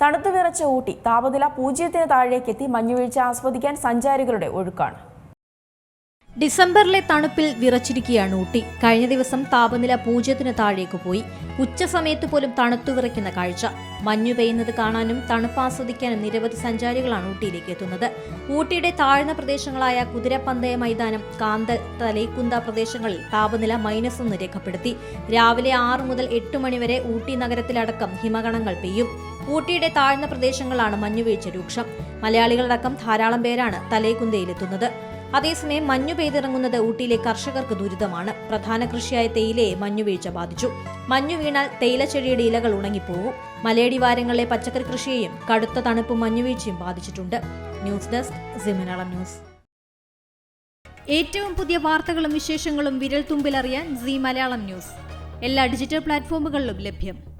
തണുത്തു വിറച്ച ഊട്ടി താപനില പൂജ്യത്തിന് താഴേക്കെത്തി മഞ്ഞുവീഴ്ച ആസ്വദിക്കാൻ സഞ്ചാരികളുടെ ഒഴുക്കാണ് ഡിസംബറിലെ തണുപ്പിൽ വിറച്ചിരിക്കുകയാണ് ഊട്ടി. കഴിഞ്ഞ ദിവസം താപനില പൂജ്യത്തിന് താഴേക്ക് പോയി. ഉച്ച സമയത്ത് പോലും തണുത്തു വിറയ്ക്കുന്ന കാഴ്ച. മഞ്ഞു പെയ്യുന്നത് കാണാനും തണുപ്പ് ആസ്വദിക്കാനും നിരവധി സഞ്ചാരികളാണ് ഊട്ടിയിലേക്ക് എത്തുന്നത്. ഊട്ടിയുടെ താഴ്ന്ന പ്രദേശങ്ങളായ കുതിരപ്പന്തയ മൈതാനം കാന്തൽ തലേക്കുന്ത പ്രദേശങ്ങളിൽ താപനില മൈനസ് ഒന്ന് രേഖപ്പെടുത്തി. രാവിലെ ആറ് മുതൽ എട്ട് മണിവരെ ഊട്ടി നഗരത്തിലടക്കം ഹിമഗണങ്ങൾ പെയ്യും. ഊട്ടിയുടെ താഴ്ന്ന പ്രദേശങ്ങളാണ് മഞ്ഞുവീഴ്ച രൂക്ഷം. മലയാളികളടക്കം ധാരാളം പേരാണ് തലേക്കുന്തയിലെത്തുന്നത്. അതേസമയം മഞ്ഞു പെയ്തിറങ്ങുന്നത് ഊട്ടിയിലെ കർഷകർക്ക് ദുരിതമാണ്. പ്രധാന കൃഷിയായ തേയിലയെ മഞ്ഞുവീഴ്ച ബാധിച്ചു. മഞ്ഞു വീണാൽ തേയിലച്ചെടിയുടെ ഇലകൾ ഉണങ്ങിപ്പോകും. മലയടിവാരങ്ങളിലെ പച്ചക്കറി കൃഷിയെയും കടുത്ത തണുപ്പും മഞ്ഞുവീഴ്ചയും ബാധിച്ചിട്ടുണ്ട്. ന്യൂസ് ഡെസ്ക് സിമിനളം ന്യൂസ്. ഏറ്റവും പുതിയ വാർത്തകളും വിശേഷങ്ങളും വിരൽ തുമ്പിലറിയാൻ സി മലയാളം ന്യൂസ്. എല്ലാ ഡിജിറ്റൽ പ്ലാറ്റ്ഫോമുകളിലും ലഭ്യം.